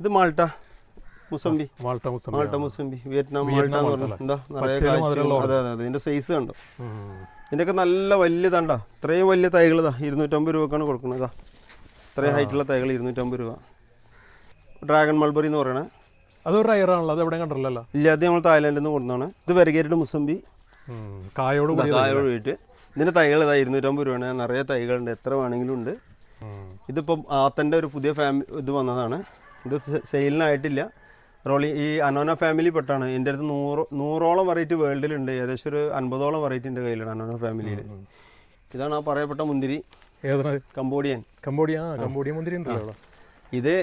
ഇത് Malta mosambi. Malta mosambi Malta mosambi. Vietnam Malta എന്ന് പറഞ്ഞു എന്താ നിറയെ കാഴ്ച അതെ അതെ അതെ. ഇതിന്റെ സൈസ് കണ്ടോ? ഇതിന്റെയൊക്കെ നല്ല വലിയ തണ്ടാ ഇത്രയും വലിയ തൈകൾ ഇതാ. ഇരുന്നൂറ്റമ്പത് രൂപക്കാണ് കൊടുക്കുന്നത് ഇതാ. ഇത്രയും ഹൈറ്റുള്ള തൈകൾ ഇരുന്നൂറ്റമ്പത് രൂപ. ഡ്രാഗൺ മൾബറി എന്ന് പറയണേ. അതൊരു റയറാണല്ലോ അത് എവിടെ കണ്ടല്ലോ ഇല്ല അത് നമ്മൾ തായ്ലാൻഡിൽ നിന്ന് കൊണ്ടുവന്നാണ് ഇത് വെരകേരിയുടെ മുസംബി. കായോട് കായോട് താഴെ ഇതിന്റെ തൈകൾ ഇതാ ഇരുന്നൂറ്റമ്പത് രൂപയാണ്. നിറയെ തൈകളുണ്ട്. എത്ര വേണമെങ്കിലും ഉണ്ട്. ഇതിപ്പം ആത്തന്റെ ഒരു പുതിയ ഫാമിലി ഇത് വന്നതാണ്. ഇത് സെയിലിനായിട്ടില്ല. റോളി ഈ അനോന ഫാമിലി പെട്ടാണ്. എന്റെ അടുത്ത് നൂറ് നൂറോളം വെറൈറ്റി വേൾഡിലുണ്ട് ഏകദേശം ഒരു അൻപതോളം വെറൈറ്റി എന്റെ കയ്യിലാണ് അനോന ഫാമിലിയിൽ. ഇതാണ് ആ പറയപ്പെട്ട മുന്തിരി. കംബോഡിയൻ. കംബോഡിയ കംബോഡിയ മുന്തിരി ഉണ്ടല്ലോ ഇത്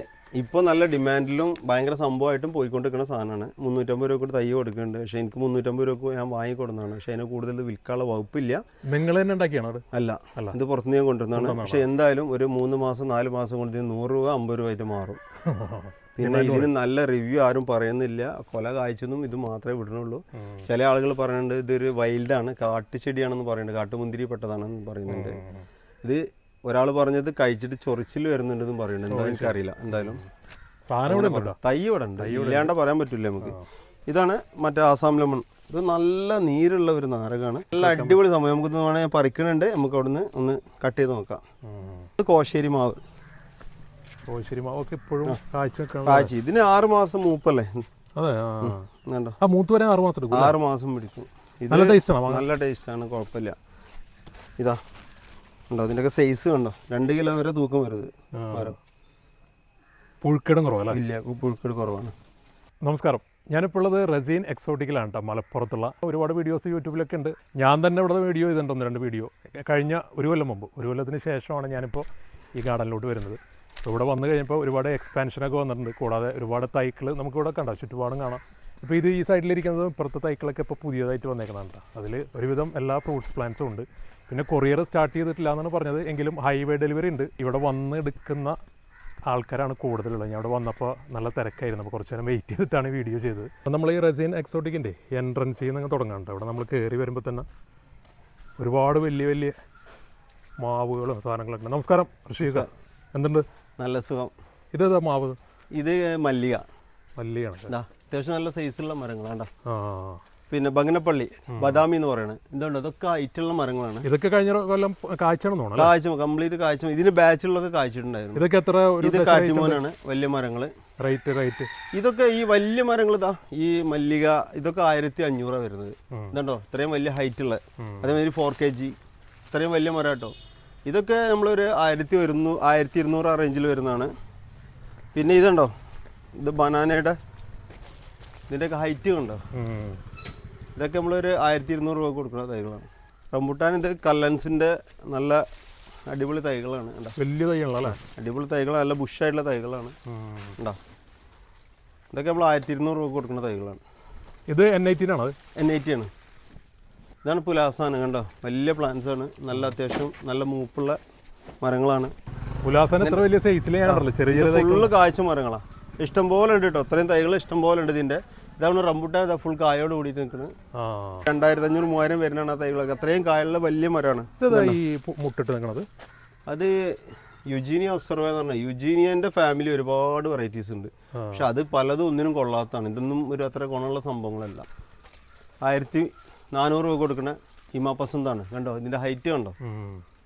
ഇപ്പോൾ നല്ല ഡിമാൻഡിലും ഭയങ്കര സംഭവമായിട്ടും പോയിക്കൊണ്ടിരിക്കുന്ന സാധനമാണ്. മുന്നൂറ്റമ്പത് രൂപ കൂടി തൈ കൊടുക്കുന്നുണ്ട്. പക്ഷേ എനിക്ക് മുന്നൂറ്റമ്പത് രൂപ ഞാൻ വാങ്ങിക്കൊടുന്നതാണ് പക്ഷേ അതിനെ കൂടുതൽ വിൽക്കാനുള്ള വകുപ്പില്ല. നിങ്ങൾ തന്നെ ഉണ്ടാക്കിയാണോ അല്ല. ഇത് പുറത്തുനിന്ന് ഞാൻ കൊണ്ടുവന്നതാണ്. പക്ഷേ എന്തായാലും ഒരു മൂന്ന് മാസം നാല് മാസം കൊണ്ട് നൂറ് രൂപ അമ്പത് രൂപ ആയിട്ട് മാറും. പിന്നെ ഇതിന് നല്ല റിവ്യൂ ആരും പറയുന്നില്ല. കൊല കായ്ച്ചെന്നും ഇത് മാത്രമേ വിടുന്നുള്ളൂ. ചില ആളുകൾ പറയുന്നുണ്ട് ഇതൊരു വൈൽഡാണ് കാട്ടുചെടിയാണെന്ന് പറയുന്നുണ്ട് കാട്ടുമുന്തിരി പെട്ടതാണെന്ന് പറയുന്നുണ്ട് ഇത് ഒരാൾ പറഞ്ഞത് കഴിച്ചിട്ട് ചൊറിച്ചിൽ വരുന്നുണ്ടെന്നും പറയുന്നുണ്ട്. എന്താ എനിക്കറിയില്ല എന്തായാലും. തൈ ഇവിടെ ഉണ്ട്. ഇല്ലാണ്ട് പറയാൻ പറ്റില്ല നമുക്ക്. ഇതാണ് മറ്റേ ആസാം ലെമൺ. ഇത് നല്ല നീരുള്ള ഒരു നാരകമാണ് നല്ല അടിപൊളി സമയം നമുക്ക് വേണമെങ്കിൽ പറിക്കണുണ്ട്. നമുക്ക് അവിടുന്ന് ഒന്ന് കട്ട് ചെയ്ത് നോക്കാം. ഇത് കോശേരി മാവ്. ഓ ശരി. മാവൊക്കെ ഇപ്പോഴും കാഴ്ച കാച്ചി ഇതിന് ആറ് മാസം മൂപ്പല്ലേ? അതെ ആ. മൂത്ത് വരെ ആറ് മാസം എടുക്കും ആറ് മാസം പിടിക്കും. നല്ല ടേസ്റ്റ് ആണ്? നല്ല ടേസ്റ്റ് ആണ് കുഴപ്പമില്ല. ഇതാ. ഉണ്ടോ അതിന്റെയൊക്കെ സൈസ് കണ്ടോ? രണ്ട് കിലോ വരെ തൂക്കം വരുത് മരം. പുഴുക്കടും കുറവല്ല? ഇല്ല പുഴുക്കേട് കുറവാണ്. നമസ്കാരം. ഞാനിപ്പോൾ ഉള്ളത് റസീൻ എക്സോട്ടിക്കിലാണ് കേട്ടോ മലപ്പുറത്തുള്ള. ഒരുപാട് വീഡിയോസ് യൂട്യൂബിലൊക്കെ ഉണ്ട്. ഞാൻ തന്നെ ഇവിടെ വീഡിയോ ചെയ്തിട്ടുണ്ട് രണ്ട് വീഡിയോ കഴിഞ്ഞ ഒരു കൊല്ലം മുമ്പ്. ഒരു കൊല്ലത്തിന് ശേഷമാണ് ഞാനിപ്പോൾ ഈ ഗാർഡനിലോട്ട് വരുന്നത്. ഇവിടെ വന്നു കഴിഞ്ഞപ്പോൾ ഒരുപാട് എക്സ്പാൻഷനൊക്കെ വന്നിട്ടുണ്ട്. കൂടാതെ ഒരുപാട് തൈക്കൾ നമുക്കിവിടെ കണ്ടാം ചുറ്റുപാടും കാണാം. ഇപ്പോൾ ഇത് ഈ സൈഡിലിരിക്കുന്നത് ഇപ്പുറത്തെ തൈക്കളൊക്കെ ഇപ്പോൾ പുതിയതായിട്ട് വന്നേക്കുന്നതാണ് അതിൽ ഒരുവിധം എല്ലാ ഫ്രൂട്ട്സ് പ്ലാന്റ്സും ഉണ്ട്. പിന്നെ കൊറിയർ സ്റ്റാർട്ട് ചെയ്തിട്ടില്ല എന്നാണ് പറഞ്ഞത്. എങ്കിലും ഹൈവേ ഡെലിവറി ഉണ്ട്. ഇവിടെ വന്ന് എടുക്കുന്ന ആൾക്കാരാണ് കൂടുതലുള്ളത്. ഞാൻ അവിടെ വന്നപ്പോൾ നല്ല തിരക്കായിരുന്നു. അപ്പോൾ കുറച്ച് നേരം വെയിറ്റ് ചെയ്തിട്ടാണ് വീഡിയോ ചെയ്തത്. അപ്പോൾ നമ്മൾ ഈ റെസീൻ എക്സോട്ടിക്കിന്റെ എൻട്രൻസിൽ നിന്ന് തുടങ്ങാനുണ്ട് അവിടെ നമ്മൾ കയറി വരുമ്പോൾ തന്നെ ഒരുപാട് വലിയ വലിയ മാവുകളും സാധനങ്ങളൊക്കെ നമസ്കാരം ഋഷിക എന്തുണ്ട്? നല്ല സുഖം. ഇതേതാ മാവ്? ഇത് മല്ലിക. മല്ലിയാണ്. ഇതാ അത്യാവശ്യം നല്ല സൈസുള്ള മരങ്ങളാണ് പിന്നെ ബംഗനപ്പള്ളി ബദാമി എന്ന് പറയുന്നത് എന്തുകൊണ്ട് അതൊക്കെ ഹൈറ്റുള്ള മരങ്ങളാണ്. ഇതൊക്കെ കഴിഞ്ഞ കൊല്ലം കാഴ്ച കാഴ്ച കംപ്ലീറ്റ് കാഴ്ച. ഇതിന് ബാച്ചിലൊക്കെ കാഴ്ചയിട്ടുണ്ടായിരുന്നു ഇതൊക്കെ എത്ര ഇത് കാറ്റുമോനാണ് വലിയ മരങ്ങൾ റേറ്റ് റേറ്റ്. ഇതൊക്കെ ഈ വലിയ മരങ്ങൾ ഇതാ ഈ മല്ലിക ഇതൊക്കെ ആയിരത്തി അഞ്ഞൂറാണ് വരുന്നത്. ഇതുണ്ടോ? ഇത്രയും വലിയ ഹൈറ്റ് ഉള്ള ഉം. അതേമാതിരി ഫോർ കെ ജി ഇത്രയും വലിയ മരം കേട്ടോ. ഇതൊക്കെ നമ്മളൊരു ആയിരത്തി ഒരുന്നൂ ആയിരത്തി ഇരുന്നൂറ് ആ റേഞ്ചിൽ വരുന്നതാണ്. പിന്നെ ഇതുണ്ടോ? ഇത് ബനാനയുടെ ഇതിന്റെയൊക്കെ ഹൈറ്റ് കണ്ടോ? ഇതൊക്കെ നമ്മളൊരു ആയിരത്തി ഇരുന്നൂറ് രൂപ കൊടുക്കുന്ന തൈകളാണ്. റംബുട്ടാൻ ഇത് കല്ലൻസിന്റെ നല്ല അടിപൊളി തൈകളാണ് വലിയ തൈകളല്ലേ? അടിപൊളി തൈകൾ നല്ല ബുഷായിട്ടുള്ള തൈകളാണ് ഉണ്ടോ ഇതൊക്കെ നമ്മൾ ആയിരത്തി ഇരുന്നൂറ് രൂപ കൊടുക്കുന്ന തൈകളാണ്. ഇത് എൻ ഐ ടി ആണോ എൻ ഐ ടി ആണ്. ഇതാണ് പുലാസാണ് കണ്ടോ? വലിയ പ്ലാന്റ്സ് ആണ്. നല്ല അത്യാവശ്യം നല്ല മൂപ്പുള്ള മരങ്ങളാണ്. വലിയ ചെറിയ ഫുള്ള് കാഴ്ച മരങ്ങളാണ് ഇഷ്ടം പോലെ ഉണ്ട് കേട്ടോ അത്രയും തൈകൾ ഇഷ്ടം പോലെ ഉണ്ട് ഇതിന്റെ. ഇതാണ് റംബുട്ടാൻ ഫുൾ കായോട് കൂടിയിട്ട് നിൽക്കുന്നത് രണ്ടായിരത്തി അഞ്ഞൂറ് മൂവായിരം വരുന്നതാണ് ആ തൈകളൊക്കെ. അത്രയും കായുള്ള വലിയ മരമാണ്. ഈ മുട്ടിട്ട് നിൽക്കുന്നത് അത് യുജീനിയ ഒബ്സർവ് എന്ന് പറഞ്ഞാൽ യുജീനിയന്റെ ഫാമിലി ഒരുപാട് വെറൈറ്റീസ് ഉണ്ട്. പക്ഷെ അത് പലതും ഒന്നിനും കൊള്ളാത്തതാണ്. ഇതൊന്നും ഒരു അത്ര ഗുണമുള്ള സംഭവങ്ങളല്ല. ആയിരത്തി നാനൂറ് രൂപ കൊടുക്കുന്ന ഹിമാപസന്താണ് കണ്ടോ? ഇതിന്റെ ഹൈറ്റ് കണ്ടോ?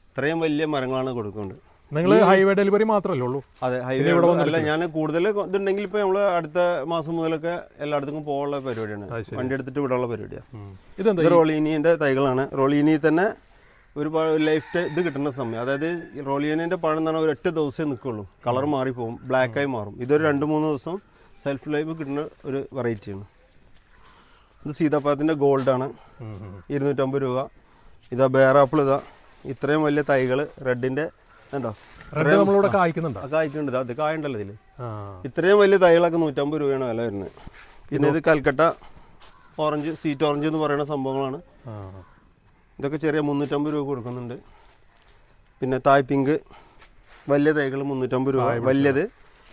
ഇത്രയും വലിയ മരങ്ങളാണ് കൊടുക്കുന്നത്. നിങ്ങൾ ഹൈവേ ഡെലിവറി മാത്രമല്ലേ ഉള്ളൂ? അതെ ഹൈവേ അല്ല ഞാൻ കൂടുതൽ ഇതുണ്ടെങ്കിൽ ഇപ്പോൾ നമ്മൾ അടുത്ത മാസം മുതലൊക്കെ എല്ലായിടത്തും പോകാനുള്ള പരിപാടിയാണ്. വണ്ടി എടുത്തിട്ട് വിടാനുള്ള പരിപാടിയാണ് ഇതെന്താ ഇത് റോളീനിയുടെ തൈകളാണ്. റോളീനി തന്നെ ഒരു ലൈഫ് ഇത് കിട്ടുന്ന സമയം. അതായത് റോളിയനിന്റെ പഴം തന്നെ പറഞ്ഞാൽ ഒരു ഒറ്റ ദിവസമേ നിൽക്കുള്ളൂ കളർ മാറിപ്പോകും ബ്ലാക്കായി മാറും. ഇതൊരു രണ്ട് മൂന്ന് ദിവസം സെൽഫ് ലൈഫ് കിട്ടുന്ന ഒരു വെറൈറ്റിയാണ് ഇത് സീതാപ്പഴത്തിന്റെ ഗോൾഡാണ്. ഇരുന്നൂറ്റമ്പത് രൂപ. ഇതാ ബേറാപ്പിൾ ഇതാ. ഇത്രയും വലിയ തൈകൾ റെഡിന്റെ ഉണ്ടോ? നമ്മളിവിടെ കായ്ക്കുന്നുണ്ടോ? കായ്ക്കുന്നുണ്ട്. അത് കായുണ്ടല്ലോ ഇതിൽ ഇത്രയും വലിയ തൈകളൊക്കെ നൂറ്റമ്പത് രൂപയാണ് വില വരുന്നത്. പിന്നെ ഇത് കൽക്കട്ട ഓറഞ്ച് സ്വീറ്റ് ഓറഞ്ച് എന്ന് പറയുന്ന സംഭവങ്ങളാണ്. ഇതൊക്കെ ചെറിയ മുന്നൂറ്റമ്പത് രൂപ കൊടുക്കുന്നുണ്ട്. പിന്നെ തായ് പിങ്ക്. വലിയ തൈകൾ മുന്നൂറ്റമ്പത് രൂപ. വലിയത്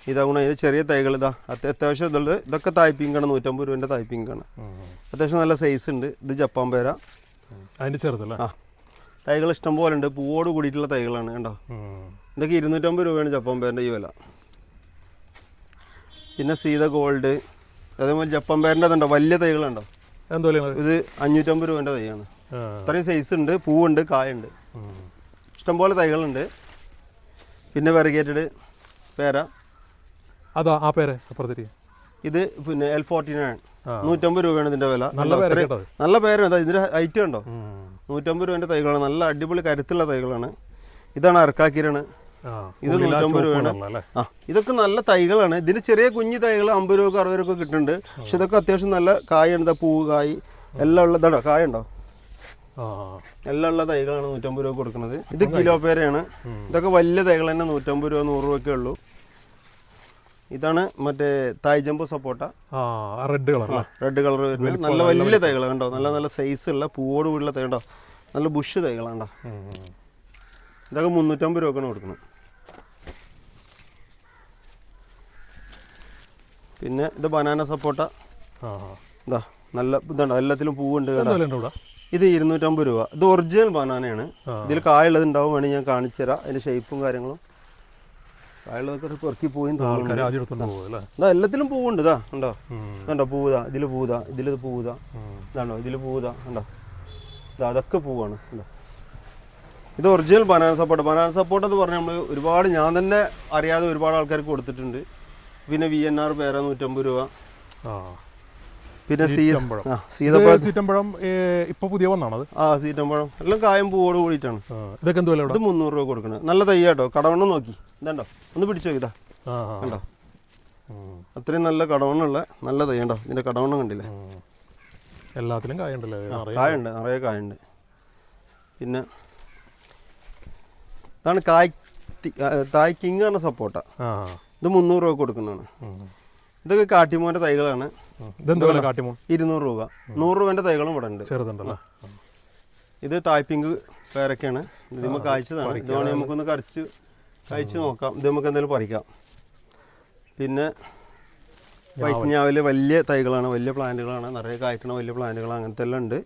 ഇതാകുമ്പോൾ അതിന് ചെറിയ തൈകൾ ഇതാ. അത്യ- അത്യാവശ്യം ഇതുള്ളത് ഇതൊക്കെ തായ്പിങ്കാണ് നൂറ്റമ്പത് രൂപേന്റെ തായ്പിങ്കാണ് അത്യാവശ്യം നല്ല സൈസ് ഉണ്ട്. ഇത് ജപ്പാൻ പേര. അതിന്റെ ചെറുതല്ല? ആ. തൈകൾ ഇഷ്ടം പോലെ ഉണ്ട്. പൂവോട് കൂടിയിട്ടുള്ള തൈകളാണ് കണ്ടോ? ഇതൊക്കെ ഇരുന്നൂറ്റമ്പത് രൂപയാണ് ജപ്പാൻ പേരിന്റെ ഈ വില. പിന്നെ സീത ഗോൾഡ്. അതേപോലെ ജപ്പാൻ പേരിന്റെ അതുണ്ടോ വലിയ തൈകളുണ്ടോ ഇത് അഞ്ഞൂറ്റമ്പത് രൂപേന്റെ തൈയാണ്. അത്രയും ഇത്രയും സൈസ് ഉണ്ട്. പൂവുണ്ട് കായുണ്ട്. ഇഷ്ടംപോലെ തൈകളുണ്ട്. പിന്നെ വെറുകേറ്റഡ് പേര. അതാ ആ പേര് അപ്പുറത്തേക്ക് ഇത് പിന്നെ എൽ ഫോർട്ടി നയൻ. നൂറ്റമ്പത് രൂപയാണ് ഇതിന്റെ വില. നല്ല നല്ല പേരാണ്. ഇതിന്റെ ഹൈറ്റ് കണ്ടോ. നൂറ്റമ്പത് രൂപന്റെ തൈകളാണ്. നല്ല അടിപൊളി കരുത്തുള്ള തൈകളാണ്. ഇതാണ് അർക്കാക്കിരാണ് ഇത് നൂറ്റമ്പത് രൂപയാണ്. ആ ഇതൊക്കെ നല്ല തൈകളാണ്. ഇതിന് ചെറിയ കുഞ്ഞു തൈകൾ അമ്പത് രൂപ അറുപത് രൂപ കിട്ടുന്നുണ്ട്. പക്ഷെ ഇതൊക്കെ അത്യാവശ്യം നല്ല കായുണ്ട് പൂവ് കായ് എല്ലാം ഉള്ള ഇതാണോ? കായുണ്ടോ. എല്ലാം ഉള്ള തൈകളാണ് നൂറ്റമ്പത് രൂപ കൊടുക്കുന്നത്. ഇത് കിലോ പേരയാണ്. ഇതൊക്കെ വലിയ തൈകൾ തന്നെ. നൂറ്റമ്പത് രൂപ നൂറ് രൂപയൊക്കെ ഉള്ളൂ. ഇതാണ് മറ്റേ Thai jumbo sapota. Red colour red colour വരുന്നത്. നല്ല വലിയ തൈകൾ കണ്ടോ? നല്ല നല്ല സൈസ് ഉള്ള പൂവോട് കൂടിയുള്ള തൈ കണ്ടോ നല്ല ബുഷ് തൈകളാണ്ടോ കണ്ടോ. ഇതൊക്കെ മുന്നൂറ്റമ്പത് രൂപക്കാണ് കൊടുക്കുന്നത്. പിന്നെ ഇത് ബനാന സപ്പോട്ട. ഇതാ നല്ല ഇതുണ്ടോ. എല്ലാത്തിലും പൂവുണ്ട് ഇത് ഇരുന്നൂറ്റമ്പത് രൂപ. ഇത് ഒറിജിനൽ ബനാനയാണ് ഇതിൽ കായുള്ളത് ഉണ്ടാവും വേണമെങ്കിൽ ഞാൻ കാണിച്ചു തരാം അതിന്റെ ഷേപ്പും കാര്യങ്ങളും. പെറുക്കി പോയും ഇതാ എല്ലാത്തിലും പൂവുണ്ട് ഇതാ ഉണ്ടോ കണ്ടോ പൂവുതാ ഇതിൽ പൂവുതാ ഇതിൽ പൂവുതാ. ഇതാണോ ഇതിൽ പൂവുതാ ഉണ്ടോ ഇതാ അതൊക്കെ പൂവാണ് ഉണ്ടോ ഇത് original banana support banana support എന്ന് പറഞ്ഞാൽ നമ്മൾ ഒരുപാട് ഞാൻ തന്നെ അറിയാതെ ഒരുപാട് ആൾക്കാർക്ക് കൊടുത്തിട്ടുണ്ട്. പിന്നെ വി എൻ ആർ പേര നൂറ്റമ്പത് രൂപ. പിന്നെ സീതപ്പഴം. സീറ്റമ്പഴം ഇപ്പൊ പുതിയ വന്നാണത്. ആ സീറ്റമ്പഴം എല്ലാം കായം പൂവോട് കൂടിയിട്ടാണ്. ഇതൊക്കെ എന്ത് വില ഇത് മുന്നൂറ് രൂപ കൊടുക്കണം. നല്ല തയ്യാട്ടോ. കടവണ്ണം നോക്കി. ഇതുണ്ടോ? ഒന്ന് പിടിച്ചു നോക്കിതാ. കണ്ടോ. അത്രയും നല്ല കടവണ്ണുള്ള നല്ല തയ്യണ്ടോ? ഇതിന്റെ കടവണ്ണം കണ്ടില്ലേ. എല്ലാത്തിലും കായുണ്ടല്ലേ. കായുണ്ട്. നിറയെ കായുണ്ട്. പിന്നെ ഇതാണ് കായ് തായ് കിങ് പറഞ്ഞ സപ്പോർട്ടാ. ഇത് മുന്നൂറ് രൂപ കൊടുക്കുന്നതാണ്. ഇതൊക്കെ കാട്ടിമോന്റെ തൈകളാണ്. കാട്ടിമോൻ? ഇരുന്നൂറ് രൂപ. നൂറ് രൂപന്റെ തൈകളും ഇവിടെ ഉണ്ട് ചെറുതുണ്ടല്ലോ ഇത് തായ്പിങ്ക് പേരൊക്കെയാണ്. ഇത് നമുക്ക് കായ്ച്ചതാണ്. ഇത് വേണമെങ്കിൽ നമുക്കൊന്ന് കറിച്ച് കഴിച്ച് നോക്കാം. ഇത് നമുക്ക് എന്തായാലും പറിക്കാം. പിന്നെ വൈറ്റ് വലിയ തൈകളാണ് വലിയ പ്ലാന്റുകളാണ്. നിറയെ കായ്ക്കണ വലിയ പ്ലാന്റുകൾ അങ്ങനത്തെ എല്ലാം ഉണ്ട്.